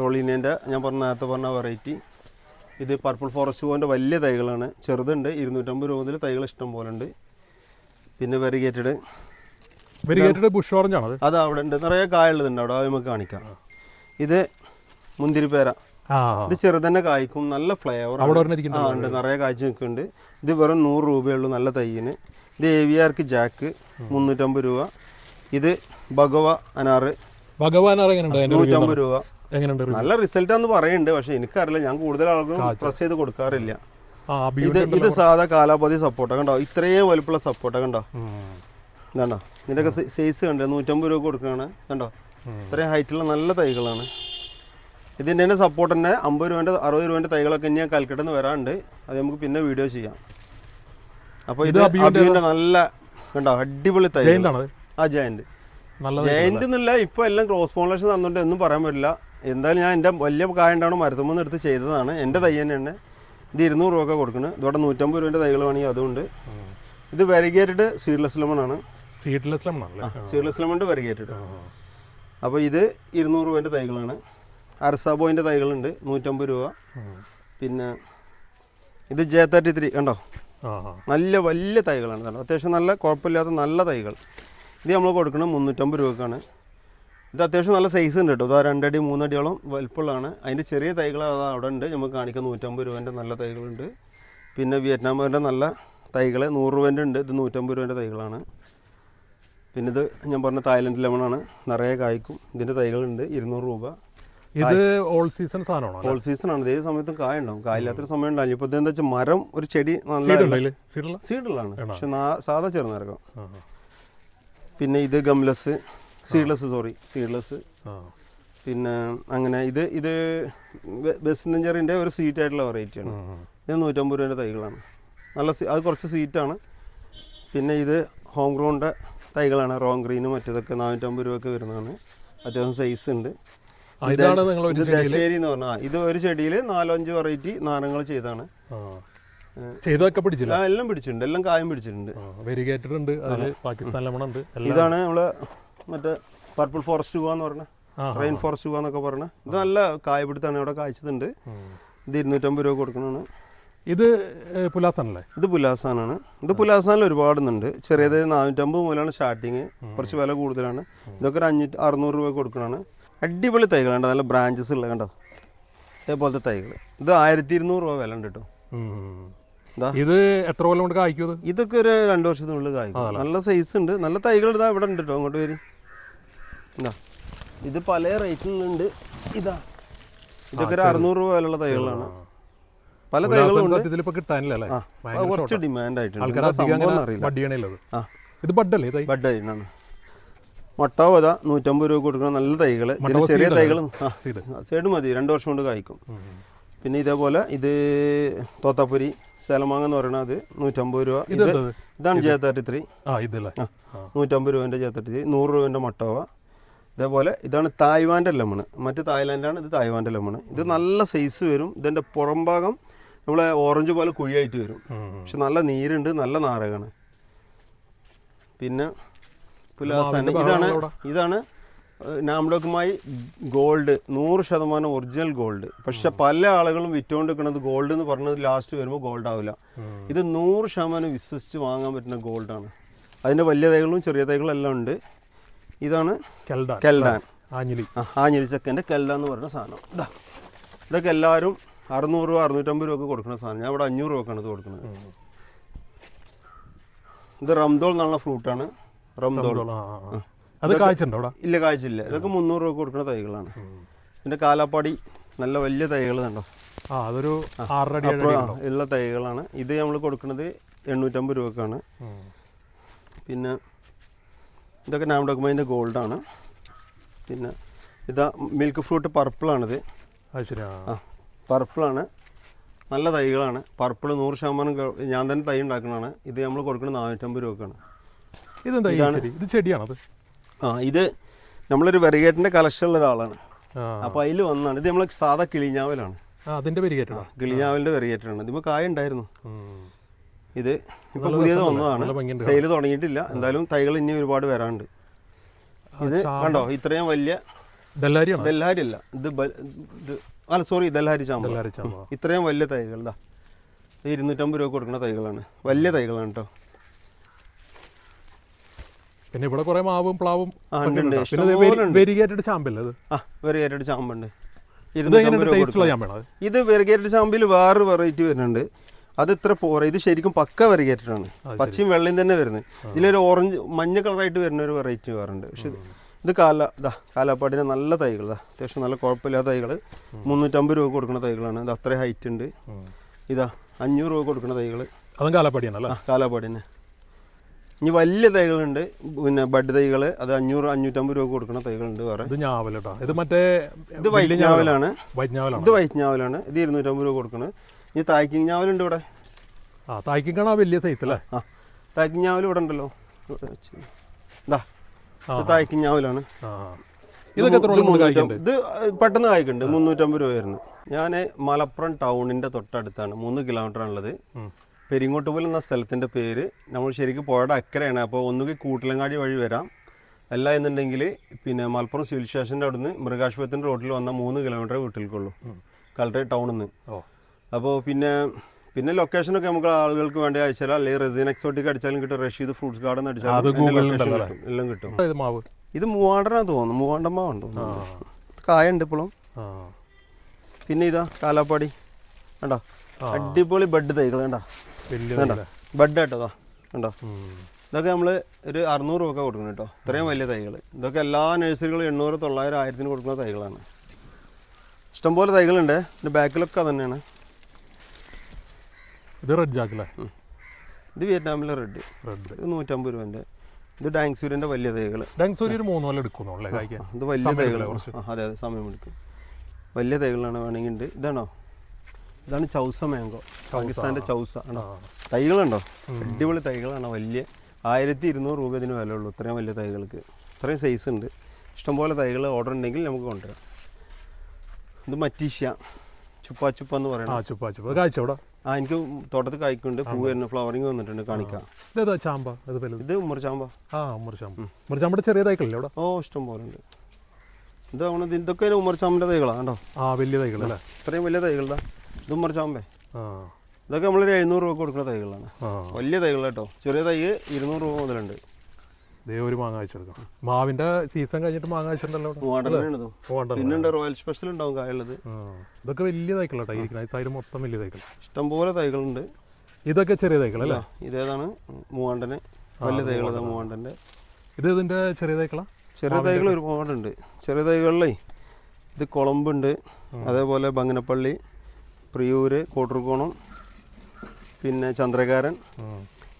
റോളിനേന്റെ ഞാൻ പറഞ്ഞ നേരത്തെ പറഞ്ഞ വെറൈറ്റി. ഇത് പർപ്പിൾ ഫോറസ്റ്റ് പോന്റെ വലിയ തൈകളാണ്. ചെറുതുണ്ട്. ഇരുന്നൂറ്റമ്പത് രൂപ മുതൽ തൈകൾ ഇഷ്ടം പോലെ ഉണ്ട്. പിന്നെ വെറിഗേറ്റഡ് വെരിഗേറ്റഡ് ബുഷ് ഓറഞ്ച് ആണത്. അത് അവിടെ ഉണ്ട്. നിറയെ കായുള്ളതുണ്ട് അവിടെ. നമുക്ക് കാണിക്കാം. ഇത് മുന്തിരിപ്പേര. ഇത് ചെറുതന്നെ കായ്ക്കും. നല്ല ഫ്ലേവർ അവിടെ ആ ഉണ്ട്. നിറയെ കായ്ച്ചു നിൽക്കുന്നുണ്ട്. ഇത് വെറും നൂറ് രൂപയുള്ളൂ നല്ല തയ്യിന് ഇത് എ വി ആർക്ക് ജാക്ക് മുന്നൂറ്റമ്പത് രൂപ. ഇത് ഭഗവ അനാറ്. ഭഗവാൻ എങ്ങനെയുണ്ട്? അതിന്റെ review നൂറ്റമ്പത് രൂപ. എങ്ങനെയുണ്ട്? നല്ല റിസൾട്ടാന്ന് പറയുന്നുണ്ട്. പക്ഷെ എനിക്കറിയില്ല. ഞാൻ കൂടുതൽ ആൾക്കും പ്രസ് ചെയ്ത് കൊടുക്കാറില്ല. ഇത് ഇത് സാധാ കാലാപതി സപ്പോർട്ടൊക്കെ ഉണ്ടാവും ഇത്രയും വലുപ്പമുള്ള സപ്പോർട്ടൊക്കെ കണ്ടോ? ഉം. ഇതാണ്ടോ ഇതിന്റെയൊക്കെ സൈസ് കണ്ടോ? നൂറ്റമ്പത് രൂപ കൊടുക്കുകയാണ്. കണ്ടോ? ഇത്രയും ഹൈറ്റുള്ള നല്ല തൈകളാണ്. ഇതിന്റെ തന്നെ സപ്പോർട്ട് തന്നെ അമ്പത് രൂപേന്റെ അറുപത് രൂപേന്റെ തൈകളൊക്കെ ഇനി ഞാൻ കൽക്കട്ടയിൽ നിന്ന് അത് നമുക്ക് പിന്നെ വീഡിയോ ചെയ്യാം. അപ്പോൾ ഇത് അബിയുടെ നല്ല കണ്ടോ? അടിപൊളി തൈ ആ ജയന്റ് ജയന്റ് എന്നില്ല ഇപ്പോൾ എല്ലാം ക്രോസ് പോളേഷൻ നടന്നുകൊണ്ട് ഒന്നും പറയാൻ പറ്റില്ല. എന്തായാലും ഞാൻ എന്റെ വലിയ കായ ഉണ്ടാവണം മരത്തുമ്പോൾ എടുത്ത് ചെയ്തതാണ്. എന്റെ തൈ തന്നെയാണ് ഇത് ഇരുന്നൂറ് രൂപ ഒക്കെ കൊടുക്കുന്നത് ഇതോടെ നൂറ്റമ്പത് രൂപേന്റെ തൈകൾ വേണമെങ്കിൽ അതുകൊണ്ട് ഇത് വെരിഗേറ്റഡ് സീഡ്ലെസ് ലെമൺ ആണ്. സീഡ്ലെസ് ലെമൺ ആണല്ലേ? സീഡ്ലെസ് ലെമൺ വെരിഗേറ്റഡ് അപ്പോൾ ഇത് ഇരുന്നൂറ് രൂപേന്റെ തൈകളാണ്. അരസാബോയിന്റെ തൈകളുണ്ട് നൂറ്റമ്പത് രൂപ. പിന്നെ ഇത് ജെ തേർട്ടി ത്രീ കണ്ടോ നല്ല വലിയ തൈകളാണ് കേട്ടോ. അത്യാവശ്യം നല്ല കുഴപ്പമില്ലാത്ത നല്ല തൈകൾ. ഇത് നമ്മൾ കൊടുക്കുന്നത് മുന്നൂറ്റമ്പത് രൂപക്കാണ്. ഇത് അത്യാവശ്യം നല്ല സൈസ് ഉണ്ട് കേട്ടോ. ഇതാ രണ്ടടി മൂന്നടിയോളം വലിപ്പമുള്ളതാണ്. അതിന്റെ ചെറിയ തൈകൾ അതാ അവിടെ ഉണ്ട്. നമുക്ക് കാണിക്കാൻ നൂറ്റമ്പത് രൂപേന്റെ നല്ല തൈകളുണ്ട്. പിന്നെ വിയറ്റ്നാമിന്റെ നല്ല തൈകൾ നൂറ് രൂപേന്റെ ഉണ്ട്. ഇത് നൂറ്റമ്പത് രൂപേന്റെ തൈകളാണ്. പിന്നെ ഇത് ഞാൻ പറഞ്ഞ തായ്ലൻഡ് ലെമൺ ലെമണാണ് നിറയെ കായ്ക്കും. ഇതിന്റെ തൈകളുണ്ട്. ഇരുന്നൂറ് രൂപ. ഇത് ഓൾ സീസൺ സാധനമാണ്? ഓൾ സീസൺ ആണ്. ഏത് സമയത്തും കായ ഉണ്ടാവും കായില്ലാത്തൊരു സമയം ഉണ്ടാവില്ല ഇപ്പൊ എന്താ വെച്ചാൽ മരം ഒരു ചെടി നല്ല സീഡുള്ളതാണ് പക്ഷെ സാധാ ചെറുനാരകം. പിന്നെ ഇത് ഗംലെസ്. സീഡ്ലെസ് സോറി സീഡ്ലെസ് പിന്നെ അങ്ങനെ ഇത് ഇത് ബെസ്റ്റിന്റെ ഒരു സ്വീറ്റ് ആയിട്ടുള്ള വെറൈറ്റിയാണ്. ഇത് നൂറ്റമ്പത് രൂപേന്റെ തൈകളാണ്. നല്ല അത് കുറച്ച് സ്വീറ്റാണ് പിന്നെ ഇത് ഹോം ഗ്രൗണ്ട് തൈകളാണ്. റോങ് ഗ്രീനും മറ്റേതൊക്കെ നാനൂറ്റമ്പത് രൂപയൊക്കെ വരുന്നതാണ്. അത്യാവശ്യം സൈസ് ഉണ്ട്. ഇത് ദശേരി എന്ന് പറഞ്ഞാൽ ഇത് ഒരു ചെടിയിൽ നാലോ അഞ്ച് വെറൈറ്റി നാരങ്ങൾ ചെയ്താണ് ചെയ്തൊക്കെ പിടിച്ചില്ല? എല്ലാം പിടിച്ചിട്ടുണ്ട്. എല്ലാം കായം പിടിച്ചിട്ടുണ്ട്. വെരിഗേറ്റഡ് ഉണ്ട് അതിൽ പാകിസ്ഥാൻ ലെമൺ ഉണ്ട് ഇതാണ് നമ്മൾ മറ്റേ പർപ്പിൾ ഫോറസ്റ്റ് പോവാന്ന് പറഞ്ഞ ആ, റെയിൻ ഫോറസ്റ്റ് പോവാന്നൊക്കെ പറഞ്ഞ. ഇത് നല്ല കായ പിടുത്താണ് ഇവിടെ കായ്ച്ചതുണ്ട് ഇത് ഇരുന്നൂറ്റമ്പത് രൂപ കൊടുക്കണതാണ്. ഇത് പുലാസാനല്ലേ പുലാസാണല്ലേ? ഇത് പുലാസാനാണ്. ഇത് പുലാസാനിൽ ഒരുപാടുന്നുണ്ട്. ചെറിയത് നാനൂറ്റമ്പത് മുതലാണ് സ്റ്റാർട്ടിങ്. കുറച്ച് വില കൂടുതലാണ്. ഇതൊക്കെ ഒരു അഞ്ഞൂറ്റി അറുന്നൂറ് രൂപ കൊടുക്കണതാണ്. അടിപൊളി തൈകൾ കണ്ടോ നല്ല ബ്രാഞ്ചസ് ഉള്ള കണ്ടോ? ഇതേപോലത്തെ തൈകൾ ഇത് ആയിരത്തി ഇരുന്നൂറ് രൂപ വില ഉണ്ട് കേട്ടോ ഇത്. എത്ര കൊല്ലം കൊണ്ട് കായ്ക്കും ഇത്? ഇതൊക്കെ ഒരു രണ്ട് വർഷത്തിനുള്ളിൽ കായ്ക്കും. നല്ല സൈസ് ഉണ്ട്. നല്ല തൈകൾ ഇതാ ഇവിടെ ഉണ്ട് കേട്ടോ. അങ്ങോട്ട് വരി. ഇതാ. ഇത് പല റേറ്റിലുണ്ട് ഇതാ. ഇതൊക്കെ ഒരു അറുന്നൂറ് രൂപ വിലയുള്ള തൈകളാണ്. പല തൈകളും ഇപ്പൊ കിട്ടാനില്ല കുറച്ച് ഡിമാൻഡ് ആയിട്ടുണ്ട്. ഇത്? ബഡല്ലേ തൈ? ബഡ് ആയിട്ടാണ് മട്ടാവ് അതാ നൂറ്റമ്പത് രൂപ കൊടുക്കണം നല്ല തൈകൾ ചെറിയ തൈകൾ സൈഡ്. മതി. രണ്ട് വർഷം കൊണ്ട് കായ്ക്കും. പിന്നെ ഇതേപോലെ ഇത് തോത്താപ്പുരി സേലമാങ്ങ എന്ന് പറയുന്നത് അത് നൂറ്റമ്പത് രൂപ. ഇത്? ഇതാണ് ജെ തേർട്ടി ത്രീ. നൂറ്റമ്പത് രൂപേന്റെ ജെ തേർട്ടി ത്രീ. നൂറ് രൂപേന്റെ മട്ടോവ. ഇതേപോലെ ഇതാണ് തായ്വാന്റെ ലെമണ്. മറ്റ് തായ്ലാൻഡാണ് ഇത് തായ്വാന്റെ ലെമണ്. ഇത് നല്ല സൈസ് വരും. ഇതിന്റെ പുറം ഭാഗം നമ്മളെ ഓറഞ്ച് പോലെ കുഴിയായിട്ട് വരും. പക്ഷെ നല്ല നീരുണ്ട് നല്ല നാരകമാണ് പിന്നെ പുലാസാന ഇതാണ് ഇതാണ് നാംഡോക്കുമായി ഗോൾഡ് നൂറ് ശതമാനം ഒറിജിനൽ ഗോൾഡ്. പക്ഷെ പല ആളുകളും വിറ്റുകൊണ്ടിരിക്കുന്നത് ഗോൾഡ് എന്ന് പറഞ്ഞത് ലാസ്റ്റ് വരുമ്പോൾ ഗോൾഡ് ആവില്ല ഇത് നൂറ് ശതമാനം വിശ്വസിച്ച് വാങ്ങാൻ പറ്റുന്ന ഗോൾഡാണ്. അതിന്റെ വലിയ തൈകളും ചെറിയ തൈകളും എല്ലാം ഉണ്ട്. ഇതാണ് കെൽഡാൻ ആഞ്ഞിലി. ആ ആഞ്ഞിലിച്ചക്കന്റെ കെൽഡ എന്ന് പറയുന്ന സാധനം. ഇതാ ഇതൊക്കെ എല്ലാവരും അറുന്നൂറ് രൂപ അറുന്നൂറ്റമ്പത് രൂപ കൊടുക്കുന്ന സാധനം. ഞാൻ ഇവിടെ അഞ്ഞൂറ് രൂപക്കാണ് ഇത് കൊടുക്കുന്നത്. ഇത് റംദോൾ എന്നുള്ള ഫ്രൂട്ടാണ് റംദോൾ. അത് കായ്ച്ചുണ്ടോ ഇല്ല കാഴ്ചയില്ല ഇതൊക്കെ മുന്നൂറ് രൂപ കൊടുക്കുന്ന തൈകളാണ്. പിന്നെ കാലാപ്പാടി നല്ല വലിയ തൈകൾ കണ്ടോ? അതൊരു ഉള്ള തൈകളാണ്. ഇത് നമ്മൾ കൊടുക്കുന്നത് എണ്ണൂറ്റമ്പത് രൂപക്കാണ്. പിന്നെ ഇതൊക്കെ നാംഡോക്കുമൈന്റെ ഗോൾഡാണ് പിന്നെ ഇതാ മിൽക്ക് ഫ്രൂട്ട് പർപ്പിളാണിത് ആ പർപ്പിളാണ്. നല്ല തൈകളാണ്. പർപ്പിൾ നൂറ് ശതമാനം ഞാൻ തന്നെ തൈ ഉണ്ടാക്കുന്നതാണ്. ഇത് നമ്മൾ കൊടുക്കുന്നത് നാനൂറ്റമ്പത് രൂപക്കാണ്. ഇതെന്താ ഇത് ചെടിയാണത് ആ ഇത് നമ്മളൊരു വെറികേറ്റിന്റെ കളക്ഷൻ ഉള്ള ഒരാളാണ്. അപ്പോൾ അതിൽ വന്നാണ് ഇത് നമ്മൾ സാധാ കിളിഞ്ഞാവലാണ്. അതിന്റെ കേട്ടോ കിളിഞ്ഞാവലിന്റെ വെറികേറ്റാണ് ഇതിപ്പോൾ കായ ഉണ്ടായിരുന്നു. ഇത് ഇപ്പോൾ പുതിയത് വന്നതാണ്. സെയിൽ തുടങ്ങിയിട്ടില്ല. എന്തായാലും തൈകൾ ഇനി ഒരുപാട് വരാനുണ്ട്. ഇത് കണ്ടോ? ഇത്രയും വലിയ ദല്ലാരി അല്ല ഇത് ഇത് അല്ല സോറി ദല്ലാരി ചാമ്പ. ദൽഹാരി ചാമ്പ. ഇത്രയും വലിയ തൈകൾ ഇതാ ഇത് ഇരുന്നൂറ്റമ്പത് രൂപ കൊടുക്കുന്ന തൈകളാണ്. വലിയ തൈകളാണ് കേട്ടോ പിന്നെ ഇവിടെ കുറെ മാവും പ്ലാവും ആ, ഉണ്ട്. പിന്നെ ഉണ്ട്. വെരിഗേറ്റഡ് ചാമ്പല്ലേ അത് ആ ചാമ്പുണ്ട്. ഇത് ഇരുന്നൂറ്റമ്പത് എങ്ങനെയുണ്ട് രൂപ ടേസ്റ്റുള്ള കൊടുക്കണം. ചാമ്പാണ് അത്? ഇത് വെറിഗേറ്റഡ് ചാമ്പിൽ വേറൊരു വെറൈറ്റി വരുന്നുണ്ട്. അത് ഇത്ര പോര ഇത് ശരിക്കും പക്ക വെറുകേറ്റഡ് ആണ്. പച്ചയും വെള്ളയും തന്നെ വരുന്നത്. ഇതിലൊരു ഓറഞ്ച് മഞ്ഞ കളറായിട്ട് വരുന്ന ഒരു വെറൈറ്റി വേറുണ്ട്. പക്ഷെ ഇത് ഇത് കാല ഇതാ കാലാപ്പാടിന്റെ നല്ല തൈകൾ ഇതാ അത്യാവശ്യം നല്ല കുഴപ്പമില്ലാത്ത തൈകൾ മുന്നൂറ്റമ്പത് രൂപ കൊടുക്കുന്ന തൈകളാണ്. ഇത് അത്രയും ഹൈറ്റ് ഉണ്ട്. ഇതാ അഞ്ഞൂറ് രൂപ കൊടുക്കുന്ന തൈകൾ അതും കാലാപ്പാടിയാണല്ലോ? ആ കാലാപ്പാടിന്. ഇനി വലിയ തൈകളുണ്ട്. പിന്നെ ബഡ് തൈകൾ അത് അഞ്ഞൂറ് അഞ്ഞൂറ്റമ്പത് രൂപ കൊടുക്കുന്ന തൈകളുണ്ട് വേറെ. ഇത് ഞാവലട്ടോ? ഇത് മറ്റേ ഇത് വൈറ്റ് ഞാവലാണ്. ഇത് വൈറ്റ് ഞാവലാണ്. ഇത് ഇരുന്നൂറ്റമ്പത് രൂപ കൊടുക്കുന്നത് ഇനി തായ്ക്കിങ് ഞാവലുണ്ട് ഇവിടെ. ആ തായ്ക്കിങ്ങാണ് ആ വലിയ സൈസ് അല്ലേ? ആ തായ്ക്കിങ് ഞാവൽ ഇവിടെ ഉണ്ടല്ലോ. ഇതാ ആ. ഇത് തായ്ക്കിങ് ഞാവലാണ് ഇതൊക്കെ ഇത് പെട്ടെന്ന് കായ്ക്കുന്നുണ്ട് മുന്നൂറ്റമ്പത് രൂപ വരുന്നു ഞാൻ മലപ്പുറം ടൗണിന്റെ തൊട്ടടുത്താണ്. മൂന്ന് കിലോമീറ്റർ ആണുള്ളത്. പെരിങ്ങോട്ടുപോൽ എന്ന സ്ഥലത്തിന്റെ പേര്. നമ്മൾ ശരിക്കും പുഴയുടെ അക്കരയാണ്. അപ്പോൾ ഒന്നുകിൽ കൂട്ടിലങ്ങാടി വഴി വരാം. അല്ല എന്നുണ്ടെങ്കിൽ പിന്നെ മലപ്പുറം സിവിൽ സ്റ്റേഷന്റെ അവിടുന്ന് മൃഗാശുപത്രിന്റെ റോഡിൽ വന്ന മൂന്ന് കിലോമീറ്റർ വീട്ടിലേക്കുള്ളൂ കളക്ടറേറ്റ് ടൗണിൽ നിന്ന് അപ്പോൾ പിന്നെ പിന്നെ ലൊക്കേഷനൊക്കെ നമുക്ക് ആളുകൾക്ക് വേണ്ടി അയച്ചാൽ അല്ലെങ്കിൽ റെസിൻ എക്സോട്ടിക് അടിച്ചാലും കിട്ടും. റഷീദ് ഫ്രൂട്ട്സ് ഗാർഡൻ അടിച്ചാലും എല്ലാം കിട്ടും. ഇത് മാവ്. ഇത് മൂവാണ്ടനാന്ന് തോന്നുന്നു. മൂവാണ്ടമ്മാവാണ് തോന്നുന്നു കായുണ്ട് ഇപ്പോഴും. ആ. പിന്നെ ഇതാ കാലാപ്പാടി. കണ്ടോ? അടിപൊളി ബഡ് തൈകൾ കണ്ടോ? ബഡ് കേട്ടതാ കണ്ടോ? ഇതൊക്കെ നമ്മൾ ഒരു അറുന്നൂറ് രൂപ കൊടുക്കണം കേട്ടോ. ഇത്രയും വലിയ തൈകൾ ഇതൊക്കെ എല്ലാ നഴ്സറികളും എണ്ണൂറ് തൊള്ളായിരം ആയിരത്തിന് കൊടുക്കുന്ന തൈകളാണ്. ഇഷ്ടംപോലെ തൈകളുണ്ട്. പിന്നെ ബാക്കിലൊക്കെ തന്നെയാണ്. ഇത് റെഡ് ജാക്കല്ലേ ഇത് വിയറ്റ്നാമിലെ റെഡ് റെഡ് ഇത് നൂറ്റമ്പത് രൂപന്റെ ഇത് ഡാങ്സൂരിന്റെ വലിയ തൈകൾ ഡാങ്സൂരി ഒരു മൂന്ന് കൊല്ലം എടുക്കുന്നു ഇത് വലിയ തൈകൾ അതെ അതെ സമയം എടുക്കും. വലിയ തൈകളാണ് വേണമെങ്കിൽ ഉണ്ട്. ഇതാണോ? ഇതാണ് ചൗസ മാംഗോ. പാകിസ്ഥാന്റെ ചൗസ. ആണോ? തൈകളുണ്ടോ? അടിപൊളി തൈകളാണ്. വലിയ ആയിരത്തി ഇരുന്നൂറ് രൂപ ഇതിന് വില ഉള്ളൂ ഇത്രയും വലിയ തൈകൾക്ക്. ഇത്രയും സൈസ് ഉണ്ട്. ഇഷ്ടംപോലെ തൈകൾ ഓർഡർ ഉണ്ടെങ്കിൽ നമുക്ക് കൊണ്ടുവരാം. ഇത് മറ്റീഷ്യ. ചുപ്പാ ചുപ്പ എന്ന് ആ ആ എനിക്ക് തോട്ടത്തിൽ കായ്ക്കുണ്ട് പൂ വരുന്ന ഫ്ലവറിങ് വന്നിട്ടുണ്ട്. കാണിക്കാം. ഇതേതാ ചാമ്പ? ഇത് വലുത്. ഇത് മുറിച്ചാമ്പ ആ മുറിച്ചാമ്പ മുറിച്ചാമ്പയുടെ ചെറിയ തൈകളല്ലേ അവിടെ? ഓ ഇഷ്ടം പോലെ ഉണ്ട്. ഇത് അവണത് ഇതൊക്കെ ഉമ്മർച്ചാമ്പിന്റെ തൈകളാണ് കേട്ടോ ആ വലിയ തൈകൾ അല്ലേ? ഇത്രയും വലിയ തൈകളാ ഇത് ഉമ്മർച്ചാമ്പേ ആ. ഇതൊക്കെ നമ്മളൊരു എഴുന്നൂറ് രൂപ കൊടുക്കുന്ന തൈകളാണ്. വലിയ തൈകൾ കേട്ടോ. ചെറിയ തൈ ഇരുന്നൂറ് രൂപ മുതലുണ്ട്. ദേ ഒരു മാങ്ങ വെച്ചെടുക്കാം മാവിന്റെ സീസൺ കഴിഞ്ഞിട്ട് മാങ്ങ വെച്ചിട്ടുണ്ടല്ലോ റോയൽ സ്പെഷ്യൽ ഉണ്ടാവും കായുള്ളത് ഇതൊക്കെ വലിയ ഇരിക്കുന്നത് ഈ സൈഡ് മൊത്തം വലിയ തൈക്കൾ ഇഷ്ടംപോലെ തൈകളുണ്ട്. ഇതൊക്കെ ചെറിയ തൈക്കൾ അല്ലേ? ഇതേതാണ് മൂവാണ്ടന്. വലിയ തൈകളാണ് മൂവാണ്ടന്റെ. ഇത് ഇതിന്റെ ചെറിയ തൈക്കളാ? ചെറിയ തൈകൾ ഒരുപാടുണ്ട്. ചെറിയ തൈകളിലേ ഇത് കുളമ്പുണ്ട്. അതേപോലെ ബങ്ങനപ്പള്ളി പ്രിയൂര് കോട്ടൂർക്കോണം പിന്നെ ചന്ദ്രകാരൻ.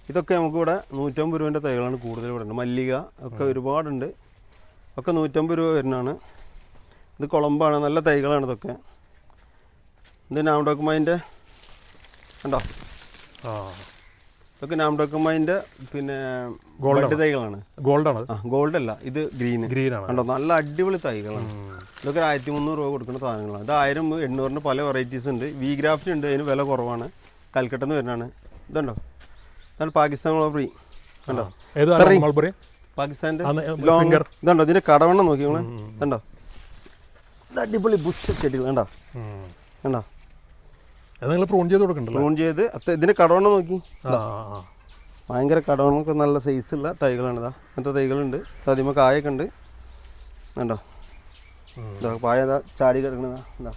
ഇതൊക്കെ നമുക്കിവിടെ നൂറ്റമ്പത് രൂപേന്റെ തൈകളാണ് കൂടുതൽ ഇവിടെ ഉണ്ട്. മല്ലിക ഒക്കെ ഒരുപാടുണ്ട്. ഒക്കെ നൂറ്റമ്പത് രൂപ വരുന്നതാണ്. ഇത് കുളമ്പാണ്. നല്ല തൈകളാണ് ഇതൊക്കെ. ഇത് നാംഡോക്കുമായിന്റെ ഉണ്ടോ ആ. ഇതൊക്കെ നാംഡോക്കുമായിന്റെ പിന്നെ ഗോൾഡ് തൈകളാണ്. ഗോൾഡ് ആണ്? ആ ഗോൾഡ് അല്ല. ഇത് ഗ്രീൻ ഗ്രീനാണ് കണ്ടോ? നല്ല അടിപൊളി തൈകളാണ്. ഇതൊക്കെ ആയിരത്തി മുന്നൂറ് രൂപ കൊടുക്കുന്ന സാധനങ്ങളാണ്. ഇത് ആയിരം എണ്ണൂറിന് പല വെറൈറ്റീസ് ഉണ്ട്. വി ഗ്രാഫ്റ്റ് ഉണ്ട്. അതിന് വില കുറവാണ്. കൽക്കട്ടെന്ന് നിന്ന് വരുന്നതാണ്. ഇതുണ്ടോ? ഇതാണ് പാകിസ്ഥാൻ ഫ്രീ കണ്ടോ? മൾബറി? പാകിസ്ഥാന്റെ ലോങ്ങർ. ഇതുണ്ടോ? ഇതിന്റെ കടവണ്ണം നോക്കി കണ്ടോ ഇതുണ്ടോ? ഇത് അടിപൊളി ബുഷ് ചെടികൾ കണ്ടോ? കണ്ടോ? നിങ്ങൾ പ്രൂൺ ചെയ്ത് കൊടുക്കണ്ടല്ലോ? പ്രൂൺ ചെയ്ത് ഇതിന്റെ കടവണ്ണം നോക്കി. ഭയങ്കര കടവണ്ണമൊക്കെ നല്ല ഉള്ള തൈകളാണ് ഇതാ. അങ്ങനത്തെ തൈകളുണ്ട്. അതിമ കായൊക്കെ ഉണ്ട്. കണ്ടോ. ഇതാ പായ ചാടി കിടക്കണതാ. എന്താ.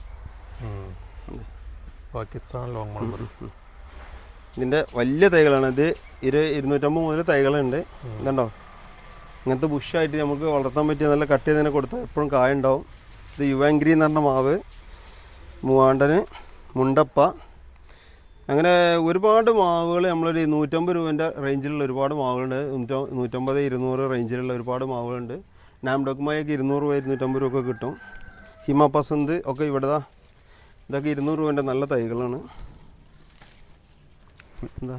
Pakistan long mulberry. ഇതിന്റെ വലിയ തൈകളാണ്. ഇത് ഇരു ഇരുന്നൂറ്റമ്പത് മുതൽ തൈകളുണ്ട്. ഇതുണ്ടോ? ഇങ്ങനത്തെ ബുഷായിട്ട് നമുക്ക് വളർത്താൻ പറ്റിയ നല്ല കട്ട് ചെയ്ത് തന്നെ കൊടുത്താൽ എപ്പോഴും കായ ഉണ്ടാവും ഇത് യുവാങ്കിരി എന്ന് പറഞ്ഞ മാവ് മൂവാണ്ടന് മുണ്ടപ്പ. അങ്ങനെ ഒരുപാട് മാവുകൾ നമ്മളൊരു നൂറ്റമ്പത് രൂപേന്റെ റേഞ്ചിലുള്ള ഒരുപാട് മാവുകളുണ്ട്. നൂറ്റ നൂറ്റമ്പത് ഇരുന്നൂറ് റേഞ്ചിലുള്ള ഒരുപാട് മാവുകളുണ്ട്. നാംഡോക്കുമായൊക്കെ ഇരുന്നൂറ് രൂപ ഇരുന്നൂറ്റമ്പത് രൂപ ഒക്കെ കിട്ടും. ഹിമ പസന്ത് ഒക്കെ ഇവിടെ ദാ ഇതൊക്കെ ഇരുന്നൂറ് രൂപേന്റെ നല്ല തൈകളാണ്. എന്താ?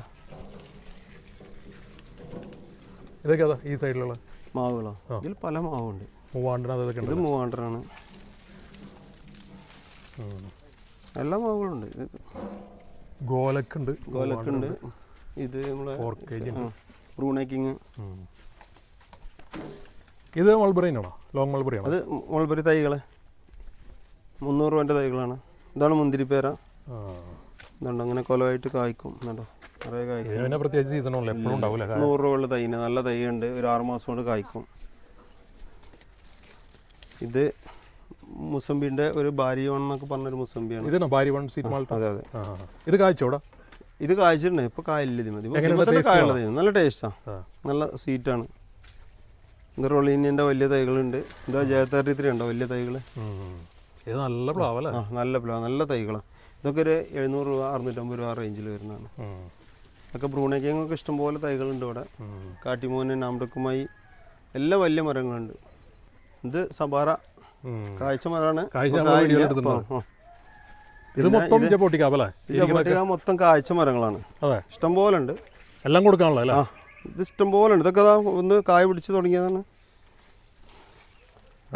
ഇതൊക്കെ അതാ ഈ സൈഡിലുള്ള? മാവുകളോ? ഇതിൽ പല മാവുണ്ട്. മൂവാണ്ടറാണ് ഇതൊക്കെ ഇത് മൂവാണ്ടറാണ്. മൂവാണ്ടനാണ്. എല്ലാ മാവുകളുണ്ട്. ഗോലക്കുണ്ട്. ഗോലക്കുണ്ട്. ഇത് നമ്മളെ ബ്രൂണേക്കിങ്. ഇത് മൾബറിനാണോ ലോങ് മൾബറി അത് മൾബറി തൈകൾ മുന്നൂറ് രൂപന്റെ തൈകളാണ്. ഇതാണ് മുന്തിരിപ്പേര. ഇതുണ്ട്. അങ്ങനെ കൊലമായിട്ട് കായ്ക്കും. കണ്ടോ? നിറയെ കായ്ക്കും. പ്രത്യേകിച്ച് എപ്പോഴും ഉണ്ടാവില്ല. നൂറ് രൂപ ഉള്ള തൈന്. നല്ല തൈ ഉണ്ട് ഒരു ആറ് മാസം കൊണ്ട് കായ്ക്കും. ഇത് മുസംബിന്റെ ഒരു ബാരിയോൺ എന്നൊക്കെ പറഞ്ഞൊരു മുസംബിയാണ് ഇതാണോ? ബാരി വൺ സീറ്റ് മാൾട്ട അതെ അതെ. ഇത് കായ്ച്ചോടാ ഇത് കായ്ച്ചിട്ടുണ്ട്. ഇപ്പൊ കായില്ല ഇത് മതി. കായുള്ളത് നല്ല ടേസ്റ്റാ നല്ല സ്വീറ്റാണ് ഇത് റൊളീനിയന്റെ വലിയ തൈകളുണ്ട്. ഇതാ ജയ തേർട്ടി ത്രീ ഉണ്ടോ വലിയ തൈകൾ ഇത് നല്ല പ്ലാവല്ലേ നല്ല പ്ലാവ്. നല്ല തൈകളാണ് ഇതൊക്കെ ഒരു എഴുന്നൂറ് രൂപ അറുന്നൂറ്റമ്പത് രൂപ റേഞ്ചിൽ വരുന്നതാണ്. അതൊക്കെ ബ്രൂണേക്കിങ്ങൊക്കെ ഇഷ്ടംപോലെ തൈകളുണ്ട് ഇവിടെ. കാട്ടിമോന് നാംഡക്കുമായി എല്ലാ വലിയ മരങ്ങളുണ്ട്. ഇത് സബാറ കാഴ്ച മരമാണ്. ഇത് മൊത്തം ജപ്പോട്ടിക്കാവല്ലേ ഇത് മൊത്തം കാഴ്ച മരങ്ങളാണ്. ഇഷ്ടംപോലെ ഉണ്ട് എല്ലാം കൊടുക്കാനുള്ള ഇത് ഇഷ്ടംപോലെ ഉണ്ട് ഇതൊക്കെ ഒന്ന് കായ പിടിച്ച് തുടങ്ങിയതാണ്.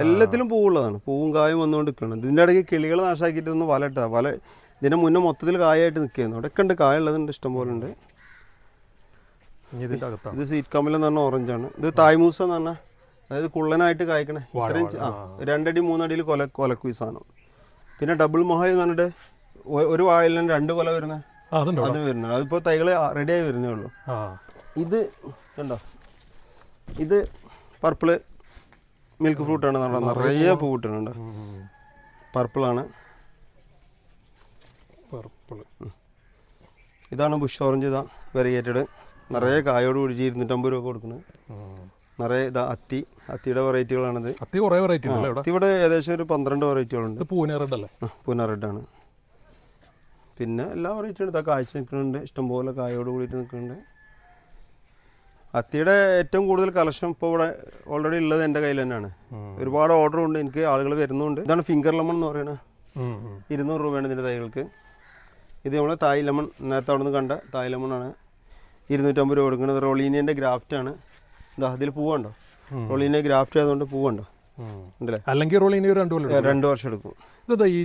എല്ലാത്തിലും പൂവുള്ളതാണ്. പൂവും കായും വന്നുകൊണ്ട് നിൽക്കണം ഇതിന്റെ ഇടയ്ക്ക് കിളികൾ നാശാക്കിയിട്ട് ഒന്ന് വല ഇട്ടാ. വല ഇതിന്റെ മുന്നേ മൊത്തത്തിൽ കായായിട്ട് നിൽക്കുകയായിരുന്നു. അവിടെയൊക്കെ ഉണ്ട് കായ ഉള്ളതുണ്ട് ഇഷ്ടംപോലെ ഉണ്ട് ഇത് സീറ്റ് കമ്മിൽ എന്ന് പറഞ്ഞ ഓറഞ്ചാണ് ഇത് തായ്മൂസ എന്ന് പറഞ്ഞാൽ അതായത് കുള്ളനായിട്ട് കായ്ക്കണേ. ഇത്രയും ആ രണ്ടടി മൂന്നടിയിൽ കൊല കൊലക്കും ഈ സാധനം. പിന്നെ ഡബിൾ മൊഹായ് എന്ന് പറഞ്ഞിട്ട് ഒരു വാഴയിൽ രണ്ട് കൊല വരുന്നത് അത് വരുന്നത് അതിപ്പോൾ തൈകൾ റെഡിയായി വരുന്നേ ഉള്ളൂ. ഇത് കണ്ടോ? ഇത് പർപ്പിൾ മിൽക്ക് ഫ്രൂട്ടാണ് നിറയെ പൂ കിട്ടുന്നുണ്ട് പർപ്പിളാണ് പർപ്പിൾ ഇതാണ് ബുഷ് ഓറഞ്ച് ഇതാ വെറിയേറ്റഡ് നിറയെ കായോട് പിടിച്ച് ഇരുന്നൂറ്റമ്പത് രൂപ കൊടുക്കുന്നത് നിറയെ ഇതാ അത്തി അത്തിയുടെ വെറൈറ്റികളാണിത്. അത്തി കുറേ വെറൈറ്റി അത്തി ഇവിടെ? ഏകദേശം ഒരു പന്ത്രണ്ട് വെറൈറ്റികളുണ്ട്. പൂന റെഡല്ലേ റെഡ് അല്ലേ പൂന റെഡാണ് പിന്നെ എല്ലാ വെറൈറ്റിയും ഇതാ കാഴ്ച നിൽക്കുന്നുണ്ട്. ഇഷ്ടംപോലെ കായോട് കൂടിയിട്ട് നിൽക്കുന്നുണ്ട്. അത്തിയുടെ ഏറ്റവും കൂടുതൽ കളക്ഷൻ ഇപ്പോൾ ഇവിടെ ഓൾറെഡി ഉള്ളത് എന്റെ കയ്യിൽ തന്നെയാണ്. ഒരുപാട് ഓർഡർ ഉണ്ട്. എനിക്ക് ആളുകൾ വരുന്നുണ്ട്. ഇതാണ് ഫിംഗർ ലെമൺ എന്ന് പറയുന്നത്. ഇരുന്നൂറ് രൂപയാണ് ഇതിന്റെ തൈകൾക്ക് ഇത് നമ്മൾ തായ് ലെമൺ നേരത്തെ അവിടെ നിന്ന് കണ്ട തായ് ലെമൺ ആണ്. ഇരുന്നൂറ്റമ്പത് രൂപ കൊടുക്കുന്നത് റോളീനിയന്റെ ഗ്രാഫ്റ്റ് ആണ്. ഇതാ അതിൽ പൂവുണ്ടോ റോളീനിയ ഗ്രാഫ്റ്റ് ആയതുകൊണ്ട് പൂവുണ്ടോ. ഉണ്ടല്ലേ? അല്ലെങ്കിൽ റോളീനിയ രണ്ടു രണ്ട് കൊല്ലം രണ്ട് വർഷം എടുക്കും. ഈ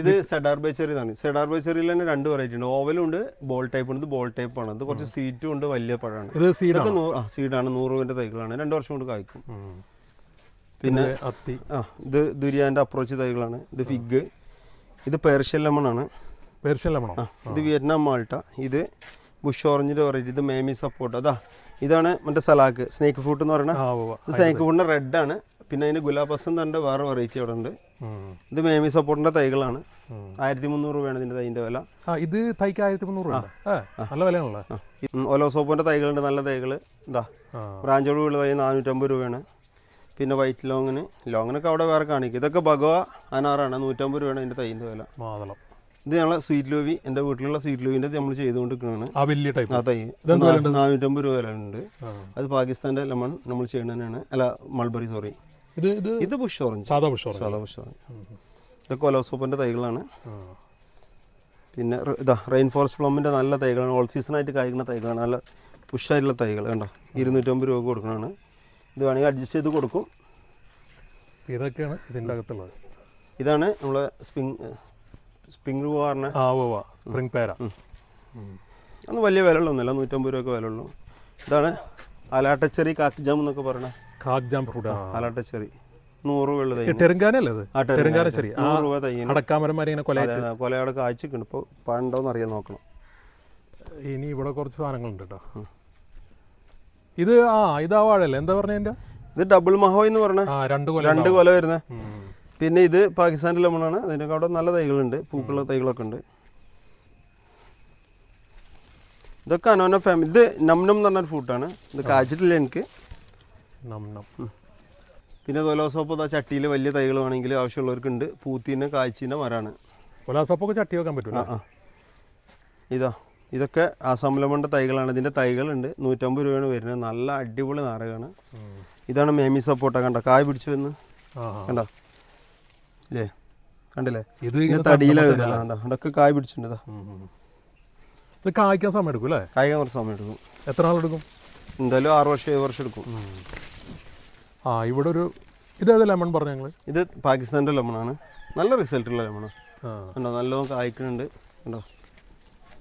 ഇത് സെഡാർ ബേച്ചറി ആണ് സെഡാർ ബേച്ചറിയിൽ തന്നെ രണ്ട് വെറൈറ്റി ഉണ്ട്. ഓവലും ഉണ്ട് ബോൾ ടൈപ്പ് ഉണ്ട്. ഇത് ബോൾ ടൈപ്പ് ആണ്. ഇത് കുറച്ച് സീറ്റും ഉണ്ട് വലിയ പഴമാണ്. ഇതൊക്കെ നൂറ് സീഡാണ് നൂറ് രൂപന്റെ തൈകളാണ്. രണ്ട് വർഷം കൊണ്ട് കായ്ക്കും. പിന്നെ അത്തി. ആ ഇത് ദുരിയാന്റെ അപ്രോച്ച് തൈകളാണ്. ഇത് ഫിഗ് ഇത് പേർഷ്യൻ ലെമൺ ആണ്. പേർഷ്യൻ ലെമണോ ഇത് വിയറ്റ്നാം മാൾട്ട ഇത് ബുഷ് ഓറഞ്ചിന്റെ വെറൈറ്റി ഇത് മേമി സപ്പോർട്ട്. അതാ ഇതാണ് മറ്റേ സലാക്ക് സ്നേക്ക് ഫ്രൂട്ട് എന്ന് പറയുന്നത് സ്നേക്ക് ഫ്രൂട്ടിന്റെ റെഡ് ആണ്. പിന്നെ അതിന് ഗുലാബസ് തന്നെ വേറെ വെറൈറ്റി അവിടെ ഉണ്ട്. ഇത് മേമി സപ്പോർട്ടിന്റെ തൈകളാണ്. ആയിരത്തി മുന്നൂറ് രൂപയാണ് ഇതിന്റെ തൈന്റെ വില. ഇത് തൈക്ക് ആയിരത്തി മുന്നൂറ് നല്ല വിലയാണല്ലോ. ഒലോസോപ്പിന്റെ തൈകളുണ്ട് നല്ല തൈകൾ ഇതാ ആ. ബ്രാഞ്ചോട് ഉള്ള തൈ നാനൂറ്റമ്പത് രൂപയാണ്. പിന്നെ വൈറ്റ് ലോങ്ങിന് ലോങ്ങിനൊക്കെ അവിടെ വേറെ കാണിക്കും. ഇതൊക്കെ ഭഗവ അനാറാണ് നൂറ്റമ്പത് രൂപയാണ് ഇതിന്റെ തൈന്റെ വില. മാതളം. ഇത് ഞങ്ങളെ സ്വീറ്റ് ലോവി എന്റെ വീട്ടിലുള്ള സ്വീറ്റ് ലോവിന്റെ നമ്മൾ ചെയ്തുകൊണ്ടിരിക്കുന്നതാണ് ആ വലിയ ടൈപ്പ് ആ തൈ നാനൂറ്റമ്പത് രൂപ വില ഉണ്ട് അത് പാകിസ്ഥാന്റെ ലെമൺ നമ്മൾ ചെയ്യുന്നതാണ് അല്ല മൾബറി സോറി ഇത് ഇത് ഇത് ബുഷ് ഓറഞ്ച് സാധാ പുഷ്പം സാധാ ബുഷ് ഓറഞ്ച് ഇതൊക്കെ ഒലോസോപ്പന്റെ തൈകളാണ്. പിന്നെ ഇതാ റെയിൻ ഫോറസ്റ്റ് പ്ലമ്മിന്റെ നല്ല തൈകളാണ്. ഓൾ സീസൺ ആയിട്ട് കായ്ക്കുന്ന തൈകളാണ്. നല്ല പുഷായിട്ടുള്ള തൈകൾ കണ്ടോ? ഇരുന്നൂറ്റമ്പത് രൂപ കൊടുക്കണതാണ്. ഇത് വേണമെങ്കിൽ അഡ്ജസ്റ്റ് ചെയ്ത് കൊടുക്കും. ഇതൊക്കെയാണ് ഇതിന്റെ അകത്തുള്ളത്. ഇതാണ് നമ്മളെ സ്പ്രിങ് സ്പ്രിങ് റൂ പറഞ്ഞ. ആ ഓ സ്പ്രിംഗ് പേര. അന്ന് വലിയ വില ഉള്ളൊന്നുമില്ല നൂറ്റമ്പത് രൂപയൊക്കെ വില ഉള്ളൂ ഇതാണ് അലാട്ടച്ചെറി കാക്ക് ജാം എന്നൊക്കെ പറയണ. ജാം ഫ്രൂട്ട് അലാട്ടച്ചെറി നൂറ് രൂപ ഉള്ള തൈ. ടെറുങ്കാനല്ലേ അത് ശരി ആ നൂറ് രൂപ തൈന് അടക്കാമരന്മാരെ ഇങ്ങനെ കൊല കൊലയുടെ കാഴ്ചക്കുണ്ട് ഇപ്പോൾ പണ്ടോന്ന് അറിയാൻ നോക്കണം. ഇനി ഇവിടെ കുറച്ച് സാധനങ്ങളുണ്ട് കേട്ടോ ഇത് ആ ഇതാ വാഴല്ലേ എന്താ പറഞ്ഞതിന്റെ ഇത് ഡബിൾ മഹോ എന്ന് പറഞ്ഞ. രണ്ട് കൊല രണ്ട് കൊല വരുന്നത്. പിന്നെ ഇത് പാകിസ്ഥാനിലെ ലെമണാണ്. അതിനൊക്കെ അവിടെ നല്ല തൈകളുണ്ട്. പൂക്കളുള്ള തൈകളൊക്കെ ഉണ്ട്. ഇതൊക്കെ അനോന ഫാമിലി ഇത് നംനം എന്ന് പറഞ്ഞൊരു ഫ്രൂട്ടാണ്. ഇത് കാച്ചിട്ടില്ല എനിക്ക്? നം നം. പിന്നെ തൊലോസോപ്പ് ചട്ടിയിൽ വലിയ തൈകൾ വേണമെങ്കിൽ ആവശ്യമുള്ളവർക്കുണ്ട്. പൂത്തിന്റെ കായ്ച്ചീന്റെ മരമാണ് കൊലാസപ്പൊക്കെ ചട്ടി വെക്കാൻ പറ്റും ആ ഇതാ ഇതൊക്കെ ആസാം ലെമണിന്റെ തൈകളാണ്. ഇതിന്റെ തൈകളുണ്ട്. നൂറ്റമ്പത് രൂപയാണ് വരുന്നത്. നല്ല അടിപൊളി നാരകമാണ് ഇതാണ് മേമി സപ്പോട്ട. കണ്ട? കായ് പിടിച്ചു വന്ന്. കണ്ട? ഇല്ലേ? കണ്ടില്ലേ? ഇത് തടിയിലെ അതൊക്കെ കായ് പിടിച്ചിട്ടുണ്ട് ഇതാ കായ്ക്കാൻ സമയം എടുക്കും അല്ലേ? കായ്ക്കാൻ കുറച്ച് സമയം എടുക്കും. എത്ര നാളെടുക്കും എന്തായാലും ആറ് വർഷം ഏഴ് വർഷം എടുക്കും. ആ ഇവിടെ ഒരു ഇതേത് ലെമൺ പറഞ്ഞു ഞങ്ങൾ ഇത് പാകിസ്ഥാന്റെ ലെമണാണ് നല്ല റിസൾട്ടുള്ള ലെമണാണ് ആ. കണ്ടോ? നല്ലോണം കായ്ക്കുന്നുണ്ട്. കണ്ടോ?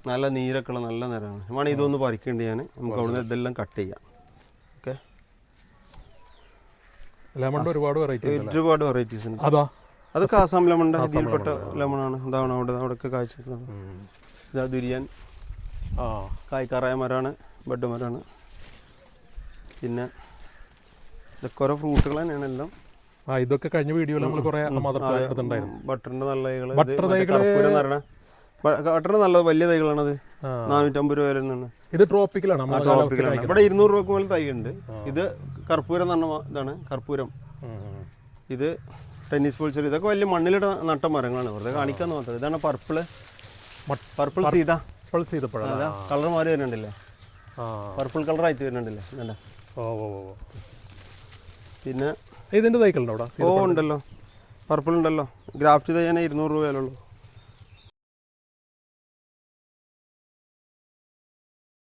നല്ല നീരൊക്കെ ഉള്ള നല്ല നേരമാണ് വേണം ഇതൊന്ന് പറിക്കേണ്ടി ഞാൻ നമുക്ക് അവിടുന്ന് ഇതെല്ലാം കട്ട് ചെയ്യാം. ഓക്കെ ലെമണിന്റെ ഒരുപാട് വെറൈറ്റി ഒരുപാട് വെറൈറ്റീസ് ഉണ്ട്. അതാ. അതൊക്കെ ആസാം ലെമണിന്റെ ഇതിൽപ്പെട്ട ലെമണാണ്. ഇതാണ് അവിടെ അവിടെയൊക്കെ കായ്ച്ചിട്ടുള്ളത്. ഇതാ ദുരിയാൻ. ആ. കായ്ക്കാറായ മരമാണ് ബഡ് മരമാണ് പിന്നെ ഇതൊക്കെ ഓരോ ഫ്രൂട്ടുകൾ തന്നെയാണ് എല്ലാം. ആ ഇതൊക്കെ കഴിഞ്ഞ വീഡിയോയിൽ നമ്മൾ കുറേ ബട്ടറിന്റെ നല്ല തൈകൾ ബട്ടർ തൈകൾ ബട്ടറിന്റെ നല്ല വലിയ തൈകളാണത്. അത് നാനൂറ്റമ്പത് രൂപ വരെ ഇത് ട്രോപ്പിക്കലാണ്. ട്രോപ്പിക്കലാണ്. ഇവിടെ ഇരുന്നൂറ് രൂപക്ക് മേലെ തൈ ഉണ്ട് ഇത് കർപ്പൂരം എന്ന് പറഞ്ഞ ഇതാണ് കർപ്പൂരം. ഇത് ടെന്നീസ് പൊളിച്ചർ ഇതൊക്കെ വലിയ മണ്ണിലിട നട്ട മരങ്ങളാണ്. വെറുതെ കാണിക്കാൻ മാത്രം. ഇതാണ് പർപ്പിൾ. പർപ്പിൾ സീത. പർപ്പിൾ ചെയ്തപ്പോഴാണ് കളർ മാറി വരുന്നുണ്ടല്ലേ? പർപ്പിൾ കളർ ആയിട്ട് വരുന്നുണ്ടല്ലേ ഓ ഓ ഓ. പിന്നെ ഇതിന്റെ തൈകളുണ്ടോ അവിടെ? ഓ ഉണ്ടല്ലോ. പർപ്പിൾ ഉണ്ടല്ലോ ഗ്രാഫ്റ്റ് ചെയ്യാൻ ഇരുന്നൂറ് രൂപയല്ലേ ഉള്ളൂ.